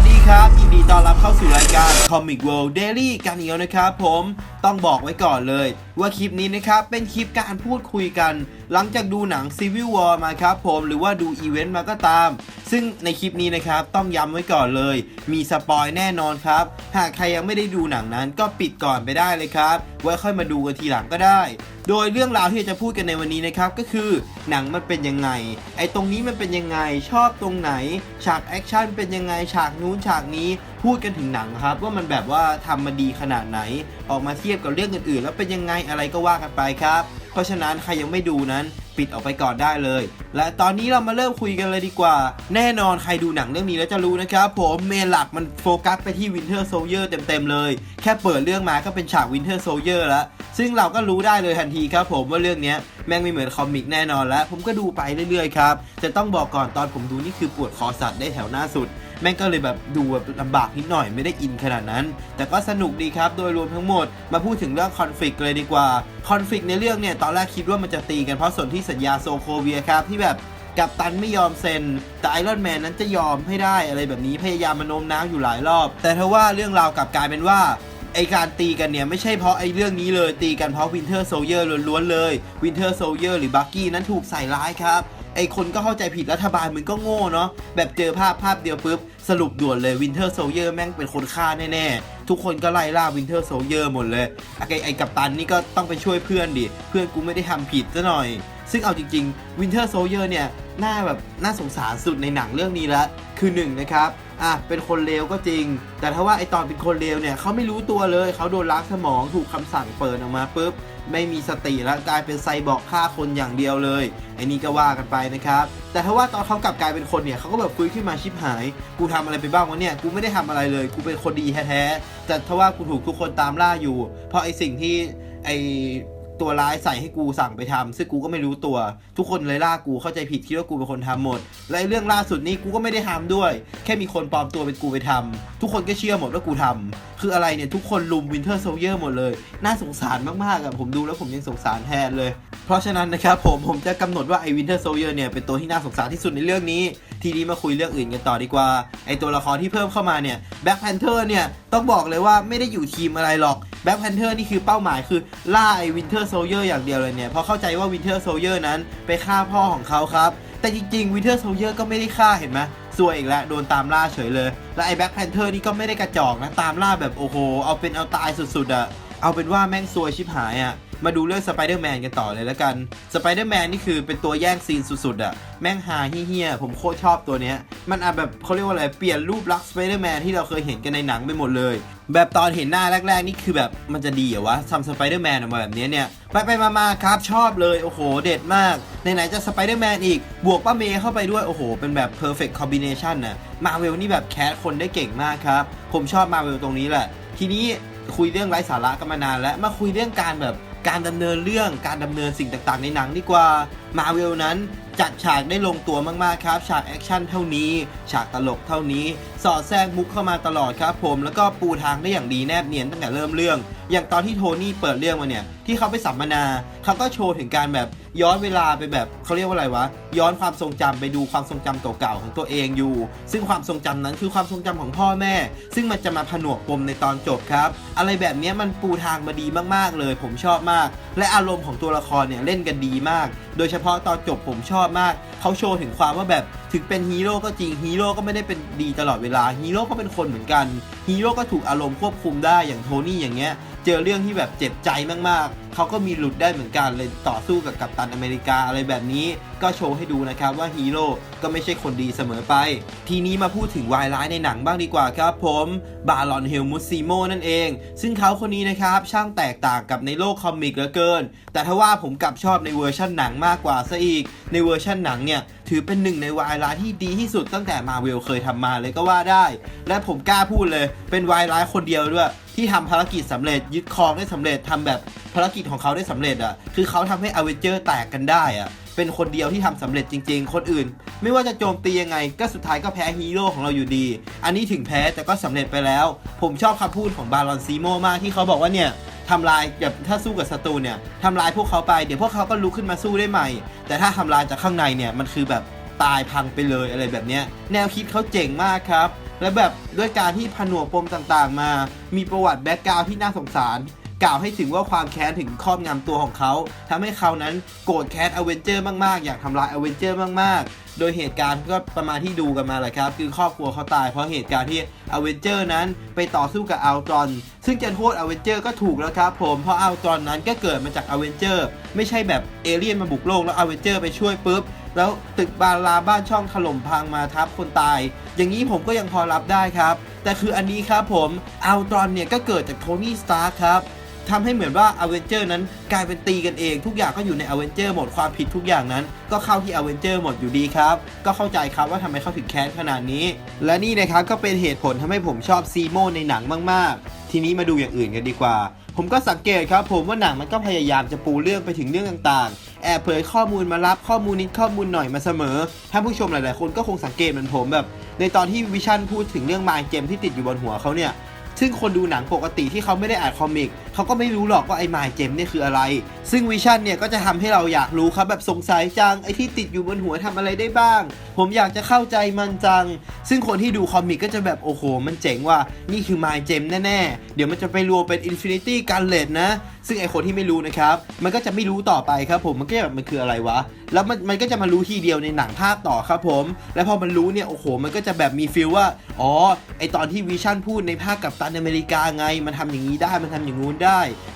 สดีครับ ยินดีต้อนรับเข้าสู่รายการ Comic World Daily กันอีกแล้วนะครับผมต้องบอกไว้ก่อนเลย ว่าคลิปนี้นะครับเป็นคลิปการพูดคุยกัน หลังจากดูหนัง Civil War มาครับผมหรือว่าดูอีเวนต์มาก็ตาม ซึ่งในคลิปนี้นะครับต้องย้ำไว้ก่อนเลย มีสปอยแน่นอนครับ หากใครยังไม่ได้ดูหนังนั้นก็ปิดก่อนไปได้เลยครับ ไว้ค่อยมาดูกันทีหลังก็ได้ โดยเรื่องราวที่จะพูดกันในวันนี้นะครับก็คือหนังมันเป็นยังไง ไอ้ตรงนี้มันเป็นยังไงชอบตรงไหน ฉากแอคชั่นเป็นยังไงฉากนู้นฉากนี้พูดกันถึงหนังครับ ว่ามันแบบว่าทำมาดีขนาดไหน ออกมาเทียบกับเรื่องอื่นๆ แล้วเป็นยังไงอะไรก็ว่ากันไปครับ เพราะฉะนั้นใครยังไม่ดูนั้น ปิดออกไปก่อนได้เลย และตอนนี้เรามาเริ่มคุยกันเลยดีกว่า แน่นอนใครดูหนังเรื่องนี้แล้วจะรู้นะครับ ผมเมนหลักมันโฟกัสไปที่ Winter Soldier เต็มๆเลย แค่เปิดเรื่องมาก็เป็นฉาก Winter Soldier แล้ว ซึ่งเราก็รู้ได้เลยทันทีครับผมว่าเรื่องนี้แม่งไม่เหมือนคอมิกแน่นอนแล้ว ผมก็ดูไปเรื่อยๆครับแต่ต้องบอกก่อนตอนผมดูนี่คือปวดคอสัตว์ได้แถวหน้าสุดแม่งก็เลยแบบดูแบบลำบากนิดหน่อยไม่ได้อินขนาดนั้น แต่ก็สนุกดีครับ โดยรวมทั้งหมด มาพูดถึงเรื่องคอนฟ lict เลยดีกว่าคอนฟ lict ในเรื่องเนี่ยตอนแรกคิดว่ามันจะตีกันเพราะส่วนที่สัญญาโซโคเวียครับที่แบบกัปตันไม่ยอมเซ็น แต่ไอรอนแมนนั้นจะยอมให้ได้อะไรแบบนี้พยายามมาโน้มน้าวอยู่หลายรอบ แต่ถ้าว่าเรื่องราวกลับกลายเป็นว่าไอการตีกันเนี่ย ไม่ใช่เพราะไอเรื่องนี้เลยตีกันเพราะวินเทอร์โซเยอร์ล้วนๆเลยวินเทอร์โซเยอร์หรือบักกี้นั้นถูกใส่ร้ายครับไอคนก็เข้าใจผิดรัฐบาลมึงก็โง่เนาะแบบเจอภาพภาพเดียวปุ๊บ สรุปด่วนเลยวินเทอร์โซเยอร์แม่งเป็นคนฆ่าแน่ๆ ทุกคนก็ไล่ล่าวินเทอร์โซเยอร์หมดเลยไอไอกัปตันนี่ก็ต้องไปช่วยเพื่อนดิ เพื่อนกูไม่ได้ทำผิดซะหน่อย ซึ่งเอาจริงๆวินเทอร์โซเยอร์เนี่ยน่าแบบน่าสงสารสุดในหนังเรื่องนี้ละคือหนึ่งนะครับอะเป็นคนเลวก็จริง แต่ถ้าว่าไอตอนเป็นคนเลวเนี่ยเขาไม่รู้ตัวเลยเขาโดนล้างสมองถูกคำสั่งเปิดออกมาปุ๊บไม่มีสติแล้วกลายเป็นไซบอร์กฆ่าคนอย่างเดียวเลยไอ้นี่ก็ว่ากันไปนะครับ แต่ถ้าว่าตอนเขากลับกลายเป็นคนเนี่ยเขาก็แบบฟื้นขึ้นมาชิบหาย กูทำอะไรไปบ้างวะเนี่ยกูไม่ได้ทำอะไรเลย กูเป็นคนดีแท้ๆแต่ถ้าว่ากูถูกทุกคนตามล่าอยู่ เพราะไอสิ่งที่ไอ ตัวร้ายใส่ให้กูสั่งไปทำซึ่งกูก็ไม่รู้ตัว ทุกคนเลยล่ากูเข้าใจผิดคิดว่ากูเป็นคนทำหมด และเรื่องล่าสุดนี้กูก็ไม่ได้ทำด้วย แค่มีคนปลอมตัวเป็นกูไปทำทุกคนก็เชื่อหมดว่ากูทำคืออะไรเนี่ยทุกคนลุมวินเทอร์โซเยอร์หมดเลย น่าสงสารมากๆอะผมดูแล้วผมยังสงสารแทนเลย เพราะฉะนั้นนะครับผมผมจะกำหนดว่าไอ้วินเทอร์โซเยอร์เนี่ยเป็นตัวที่น่าสงสารที่สุดในเรื่องนี้ ทีนี้มาคุยเรื่องอื่นกันต่อดีกว่าไอตัวละครที่เพิ่มเข้ามาเนี่ยแบ็คแพนเทอร์เนี่ยต้องบอกเลยว่าไม่ได้อยู่ทีมอะไรหรอก แบ็คแพนเทอร์นี่คือเป้าหมายคือล่าไอวินเทอร์โซเยอร์อย่างเดียวเลยเนี่ยเพราะเข้าใจว่าวินเทอร์โซเยอร์นั้นไปฆ่าพ่อของเขาครับ แต่จริงๆวินเทอร์โซเยอร์ก็ไม่ได้ฆ่าเห็นไหมซวยอีกแล้วโดนตามล่าเฉยเลย และไอแบ็คแพนเทอร์นี่ก็ไม่ได้กระจอกนะตามล่าแบบโอ้โหเอาเป็นเอาตายสุดๆอะเอาเป็นว่าแม่งซวยชิบหายอะ มาดูเรื่องสไปเดอร์แมนกันต่อเลยแล้วกันสไปเดอร์แมนนี่คือเป็นตัวแย่งซีนสุดๆอะแม่งหาเฮี้ยผมโคตรชอบตัวเนี้ย มันอาจแบบเขาเรียกว่าอะไรเปลี่ยนรูปลักษณ์สไปเดอร์แมนที่เราเคยเห็นกันในหนังไปหมดเลย แบบตอนเห็นหน้าแรกๆ นี่คือแบบมันจะดีเหรอวะทำสไปเดอร์แมนออกมาแบบนี้เนี่ย ไปไปๆมาๆครับชอบเลย โอ้โห เด็ดมากไหนๆจะสไปเดอร์แมนอีก บวกป้าเมย์เข้าไปด้วย โอ้โห เป็นแบบ perfect combination นะมาเวลนี่แบบแคสคนได้เก่งมากครับ ผมชอบมาเวลตรงนี้แหละ ทีนี้คุยเรื่องไร้สาระกันมานานแล้วมาคุยเรื่องการแบบ การดำเนินเรื่องการดำเนินสิ่งต่างๆ ในหนังดีกว่า มาเวลนั้นจัดฉากได้ลงตัวมากๆครับ ฉากแอคชั่นเท่านี้ ฉากตลกเท่านี้ สอดแทรกมุกเข้ามาตลอดครับผมแล้วก็ปูทางได้อย่างดีแนบเนียนตั้งแต่เริ่มเรื่อง อย่างตอนที่โทนี่เปิดเรื่องมาเนี่ย ที่เขาไปสัมมนาเขาก็โชว์ถึงการแบบย้อนเวลาไปแบบเขาเรียกว่าอะไรวะ ย้อนความทรงจำไปดูความทรงจำเก่าๆของตัวเองอยู่ ซึ่งความทรงจำนั้นคือความทรงจำของพ่อแม่ ซึ่งมันจะมาผนวกปมในตอนจบครับ อะไรแบบนี้มันปูทางมาดีมากๆเลย ผมชอบมาก และอารมณ์ของตัวละครเนี่ยเล่นกันดีมาก โดยเฉพาะตอนจบผมชอบมากเขาโชว์ถึงความว่าแบบถึงเป็นฮีโร่ก็จริงฮีโร่ก็ไม่ได้เป็นดีตลอดเวลาฮีโร่ก็เป็นคนเหมือนกันฮีโร่ก็ถูกอารมณ์ควบคุมได้อย่างโทนี่อย่างเงี้ย เจอเรื่องที่แบบเจ็บใจมากๆ เขาก็มีหลุดได้เหมือนกันเลยต่อสู้กับกัปตันอเมริกาอะไรแบบนี้ ก็โชว์ให้ดูนะครับว่าฮีโร่ก็ไม่ใช่คนดีเสมอไป ทีนี้มาพูดถึงวายร้ายในหนังบ้างดีกว่าครับผมบาลอนเฮลมุสซิโมนั่นเอง ซึ่งเขาคนนี้นะครับ ช่างแตกต่างกับในโลกคอมิกเหลือเกิน แต่ถ้าว่าผมกลับชอบในเวอร์ชั่นหนังมากกว่าซะอีก ในเวอร์ชั่นหนังเนี่ยถือเป็นหนึ่งในวายร้ายที่ดีที่สุดตั้งแต่มาเวลเคยทำมาเลยก็ว่าได้ และผมกล้าพูดเลยเป็นวายร้ายคนเดียวด้วย ที่ทำภารกิจสำเร็จยึดครองได้สำเร็จทำแบบภารกิจของเขาได้สำเร็จอะคือเขาทำให้อเวนเจอร์แตกกันได้อะเป็นคนเดียวที่ทำสำเร็จจริง ๆ คนอื่น ไม่ว่าจะโจมตียังไง ก็สุดท้ายก็แพ้ฮีโร่ของเราอยู่ดี อันนี้ถึงแพ้แต่ก็สำเร็จไปแล้ว ผมชอบคำพูดของบารอนซีโมมากที่เขาบอกว่าเนี่ยทำลายแบบถ้าสู้กับศัตรูเนี่ยทำลายพวกเขาไปเดี๋ยวพวกเขาก็ลุกขึ้นมาสู้ได้ใหม่ แต่ถ้าทำลายจากข้างในเนี่ยมันคือแบบตายพังไปเลยอะไรแบบเนี้ยแนวคิดเขาเจ๋งมากครับ และแบบด้วยการที่ผนวกปมต่างๆ มา มีประวัติแบ็กกราวที่น่าสงสาร กล่าวให้ถึงว่าความแค้นถึงครอบงำตัวของเขาทำให้เขานั้นโกรธแค้นอเวนเจอร์มากๆ อยากทำลายอเวนเจอร์มากๆ โดยเหตุการณ์ก็ประมาณที่ดูกันมาแหละครับ คือครอบครัวเขาตายเพราะเหตุการณ์ที่อเวนเจอร์นั้นไปต่อสู้กับอัลตรอน ซึ่งจะโทษอเวนเจอร์ก็ถูกแล้วครับผม เพราะอัลตรอนนั้นก็เกิดมาจากอเวนเจอร์ไม่ใช่แบบเอเลี่ยนมาบุกโลกแล้วอเวนเจอร์ไปช่วยปุ๊บแล้วตึกบาลาบ้านช่องถล่มพังมาทับคนตาย อย่างนี้ผมก็ยังพอรับได้ครับ แต่คืออันนี้ครับผมอัลตรอนเนี่ยก็เกิดจากโทนี่สตาร์ครับ ทำให้เหมือนว่าอเวนเจอร์นั้นกลายเป็นตีกันเอง ทุกอย่างก็อยู่ในอเวนเจอร์หมดความผิดทุกอย่างนั้น ก็เข้าที่อเวนเจอร์หมดอยู่ดีครับ ก็เข้าใจครับว่าทำไมเขาถึงแค้นขนาดนี้ และนี่นะครับก็เป็นเหตุผลทำให้ผมชอบซีโมในหนังมาก ๆ ทีนี้มาดูอย่างอื่นกันดีกว่า ผมก็สังเกตครับ ผมว่าหนังมันก็พยายามจะปูเรื่องไปถึงเรื่องต่างๆแอบเผยข้อมูลมารับข้อมูลนิดข้อมูลหน่อยมาเสมอท่านผู้ชมหลาย ๆ คนก็คงสังเกตเหมือนผมแบบ ในตอนที่วิชั่นพูดถึงเรื่องมายเจมที่ติดอยู่บนหัวเขาเนี่ย ซึ่งคนดูหนังปกติที่เขาไม่ได้อ่านคอมิกเขาก็ไม่รู้หรอกว่าไอ้มายเจมเนี่ยคืออะไร ซึ่งวิชั่นเนี่ยก็จะทำให้เราอยากรู้ครับแบบสงสัยจังไอ้ที่ติดอยู่บนหัวทำอะไรได้บ้าง ผมอยากจะเข้าใจมันจัง ซึ่งคนที่ดูคอมิกก็จะแบบโอ้โห มันเจ๋งว่านี่คือมายเจมแน่ๆ เดี๋ยวมันจะไปรวมเป็นอินฟินิตี้การเลดนะ ซึ่งไอคนที่ไม่รู้นะครับ มันก็จะไม่รู้ต่อไปครับผมมันก็แบบมันคืออะไรวะ แล้วมันมันก็จะมารู้ทีเดียวในหนังภาคต่อครับผม แล้วพอมันรู้เนี่ยโอ้โห มันก็จะแบบมีฟีลว่าอ๋อไอตอนที่วิชั่นพูดในภาคกับตันอเมริกาไง มันทำอย่างนี้ได้มันทำอย่างงู้นได้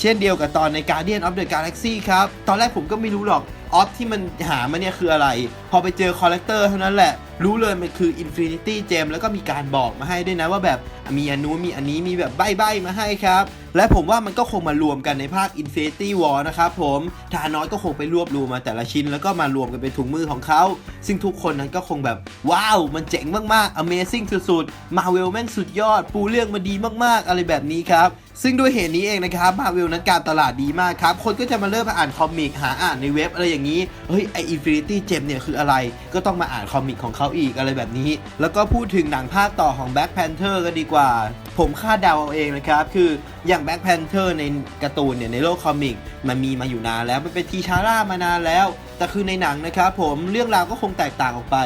เช่นเดียวกับตอนใน Guardian of the Galaxy ครับ ตอนแรกผมก็ไม่รู้หรอกออฟที่มันหามาเนี่ยคืออะไร พอไปเจอคอลเลกเตอร์เท่านั้นแหละ รู้เลยมันคือ Infinity Gem แล้วก็มีการบอกมาให้ด้วยนะว่าแบบมีอันนู้นมีอันนี้มีแบบใบ้ๆมาให้ครับ และผมว่ามันก็คงมารวมกันในภาค Infinity War นะครับผมทานอสก็คงไปรวบรวมมาแต่ละชิ้น แล้วก็มารวมกันเป็นถุงมือของเขา ซึ่งทุกคนนั้นก็คงแบบ ว้าว มันเจ๋งมากๆ Amazing สุดๆ Marvel แม่งสุดยอด ปูเรื่องมาดีมากๆ อะไรแบบนี้ครับซึ่งด้วยเหตุนี้เองนะครับ Marvel นั้นการตลาดดีมากครับ คนก็จะมาเริ่มมาอ่านคอมิก หาอ่านในเว็บอะไรอย่างนี้ เฮ้ยไอ Infinity Gem เนี่ยคืออะไร ก็ต้องมาอ่านคอมิกของเขาอีกอะไรแบบนี้ แล้วก็พูดถึงหนังภาคต่อของ Black Panther ก็ดีกว่า ผมคาดเดาเอาเองนะครับ คืออย่างแบ็คแพนเทอร์ในการ์ตูนเนี่ยในโลกคอมิก มันมีมาอยู่นานแล้วมันเป็นทีชาร่ามานานแล้ว แต่คือในหนังนะครับผมเรื่องราวก็คงแตกต่างออกไป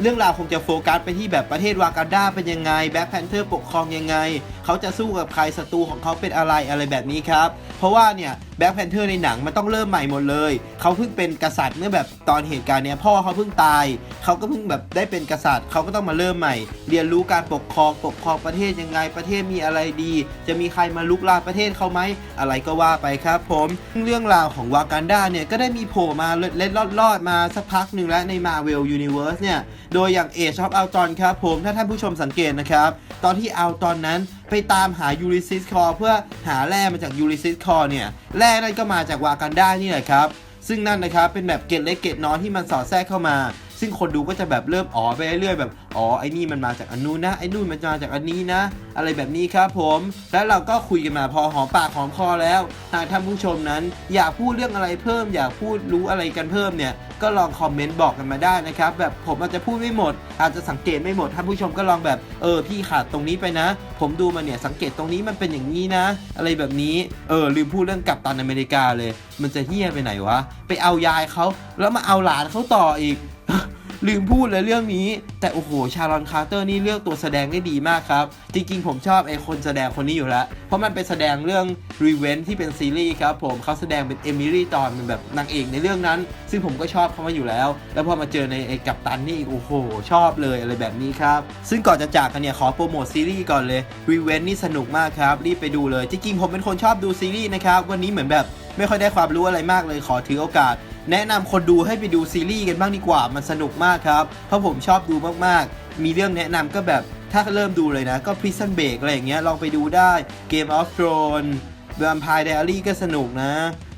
เรื่องราวคงจะโฟกัสไปที่แบบประเทศวากาดาเป็นยังไงแบ็คแพนเทอร์ปกครองยังไง เขาจะสู้กับใครศัตรูของเขาเป็นอะไรอะไรแบบนี้ครับ เพราะว่าเนี่ยแบ็คแพนเทอร์ในหนังมันต้องเริ่มใหม่หมดเลย เขาเพิ่งเป็นกษัตริย์เมื่อแบบตอนเหตุการณ์เนี้ยพ่อเขาเพิ่งตาย เขาก็เพิ่งแบบได้เป็นกษัตริย์ เขาก็ต้องมาเริ่มใหม่ เรียนรู้การปกครองปกครองประเทศยังไงประเทศมีอะไรดี จะมีใครมาลุกลามประเทศเขาไหมอะไรก็ว่าไปครับ ผมเรื่องราวของวากันดาเนี่ยก็ได้มีโผล่มาเล็ดลอดๆมาสักพักหนึ่งแล้วใน Marvel Universe เนี่ยโดยอย่าง Age of Ultron ครับผมถ้าท่านผู้ชมสังเกตนะครับ ตอนที่อัลตอนนั้นไปตามหายูริซิสคอเพื่อหาแร่มาจากยูริซิสคอเนี่ยแร่นั่นก็มาจากวากันดานี่แหละครับ ซึ่งนั่นนะครับเป็นแบบเกตเล็กเกตน้อยที่มันสอดแทรกเข้ามา ซึ่งคนดูก็จะแบบเริ่มอ๋อไปเรื่อยๆแบบอ๋อไอ้นี่มันมาจากอันนู้นนะไอ้นู่นมันมาจากอันนี้นะ อะไรแบบนี้ครับผม แล้วเราก็คุยกันมาพอหอมปากหอมคอแล้วหากท่านผู้ชมนั้น อยากพูดเรื่องอะไรเพิ่ม อยากพูดรู้อะไรกันเพิ่มเนี่ยก็ลองคอมเมนต์บอกกันมาได้นะครับแบบผมอาจจะพูดไม่หมด อาจจะสังเกตไม่หมดท่านผู้ชมก็ลองแบบเออพี่ขาดตรงนี้ไปนะ ผมดูมาเนี่ยสังเกตตรงนี้มันเป็นอย่างนี้นะ อะไรแบบนี้เออลืมพูดเรื่องกัปตันอเมริกาเลย มันจะเฮี้ยไปไหนวะไปเอายายเขาแล้วมาเอาหลานเขาต่ออีก ลืมพูดเลยเรื่องนี้ แต่โอ้โห ชาลอนคาร์เตอร์นี่เลือกตัวแสดงได้ดีมากครับ จริงๆ ผมชอบไอคนแสดงคนนี้อยู่แล้ว เพราะมันเป็นแสดงเรื่อง r e v e n ที่เป็นซีรีส์ครับผมเขาแสดงเป็นเอมิลี่ตอนเป็นแบบนางเอกในเรื่องนั้น ซึ่งผมก็ชอบเขามาอยู่แล้ว แล้วพอมาเจอในไอ้กัปตันนี่โอ้โห ชอบเลยอะไรแบบนี้ครับ ซึ่งก่อนจะจากกันเนี่ยขอโปรโมทซีรีส์ก่อนเลย r e v e n นี่สนุกมากครับรีบไปดูเลย จริงๆ ผมเป็นคนชอบดูซีรีส์นะครับวันนี้เหมือนแบบไม่ค่อยได้ความรู้อะไรมากเลยขอถือโอกาส แนะนำคนดูให้ไปดูซีรีส์กันบ้างดีกว่า มันสนุกมากครับ เพราะผมชอบดูมากๆ มีเรื่องแนะนำก็แบบถ้าเริ่มดูเลยนะ ก็ Prison Break อะไรอย่างเงี้ยลองไปดูได้ Game of Thrones Vampire Diary ก็สนุกนะ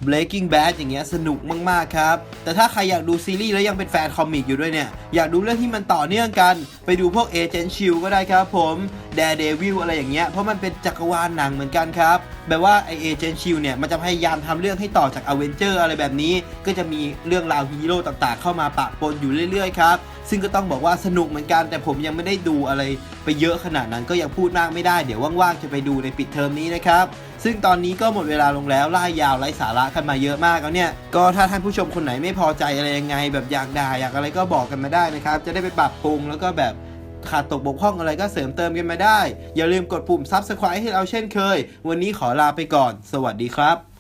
Breaking Bad อย่างเงี้ยสนุกมากๆครับ แต่ถ้าใครอยากดูซีรีส์แล้วยังเป็นแฟนคอมิกอยู่ด้วยเนี่ย อยากดูเรื่องที่มันต่อเนื่องกัน ไปดูพวก Agent Shield ก็ได้ครับผม Daredevil อะไรอย่างเงี้ย เพราะมันเป็นจักรวาลหนังเหมือนกันครับ แบบว่าไอเอเจนชิลเนี่ย มันจะพยายามทำเรื่องให้ต่อจากอเวนเจอร์อะไรแบบนี้ ก็จะมีเรื่องราวฮีโร่ต่างๆ เข้ามาปะปนอยู่เรื่อยๆครับ ซึ่งก็ต้องบอกว่าสนุกเหมือนกัน แต่ผมยังไม่ได้ดูอะไรไปเยอะขนาดนั้นก็ยังพูดมากไม่ได้ เดี๋ยวว่างๆจะไปดูในปิดเทอมนี้นะครับ ซึ่งตอนนี้ก็หมดเวลาลงแล้วล่ายาวไร้สาระกันมาเยอะมากแล้วเนี่ย ก็ถ้าท่านผู้ชมคนไหนไม่พอใจอะไรยังไง แบบอยากด่าอยากอะไรก็บอกกันมาได้นะครับ จะได้ไปปรับปรุงแล้วก็แบบขาดตกบกพร่องอะไรก็เสริมเติมกันมาได้ อย่าลืมกดปุ่ม Subscribe ให้เราเช่นเคย วันนี้ขอลาไปก่อน สวัสดีครับ